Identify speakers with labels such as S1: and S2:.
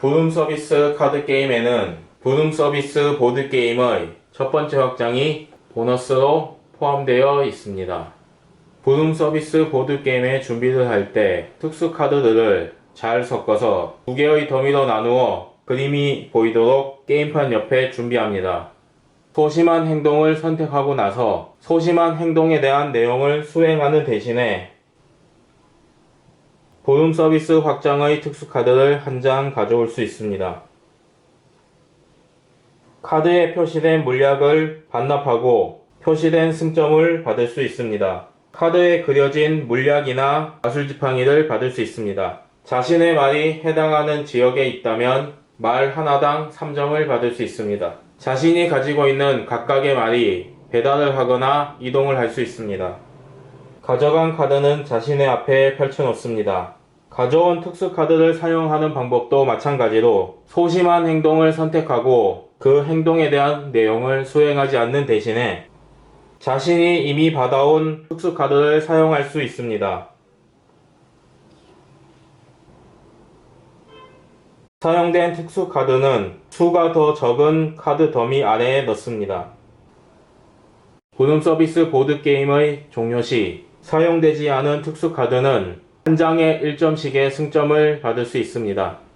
S1: 부름 서비스 카드 게임에는 부름 서비스 보드 게임의 첫 번째 확장이 보너스로 포함되어 있습니다. 부름 서비스 보드 게임의 준비를 할 때 특수 카드들을 잘 섞어서 두 개의 더미로 나누어 그림이 보이도록 게임판 옆에 준비합니다. 소심한 행동을 선택하고 나서 소심한 행동에 대한 내용을 수행하는 대신에 보름 서비스 확장의 특수 카드를 한 장 가져올 수 있습니다. 카드에 표시된 물약을 반납하고 표시된 승점을 받을 수 있습니다. 카드에 그려진 물약이나 마술지팡이를 받을 수 있습니다. 자신의 말이 해당하는 지역에 있다면 말 하나당 3점을 받을 수 있습니다. 자신이 가지고 있는 각각의 말이 배달을 하거나 이동을 할 수 있습니다. 가져간 카드는 자신의 앞에 펼쳐놓습니다. 가져온 특수 카드를 사용하는 방법도 마찬가지로 소심한 행동을 선택하고 그 행동에 대한 내용을 수행하지 않는 대신에 자신이 이미 받아온 특수 카드를 사용할 수 있습니다. 사용된 특수 카드는 수가 더 적은 카드 더미 아래에 넣습니다. 보름 서비스 보드 게임의 종료 시 사용되지 않은 특수 카드는 한 장에 1점씩의 승점을 받을 수 있습니다.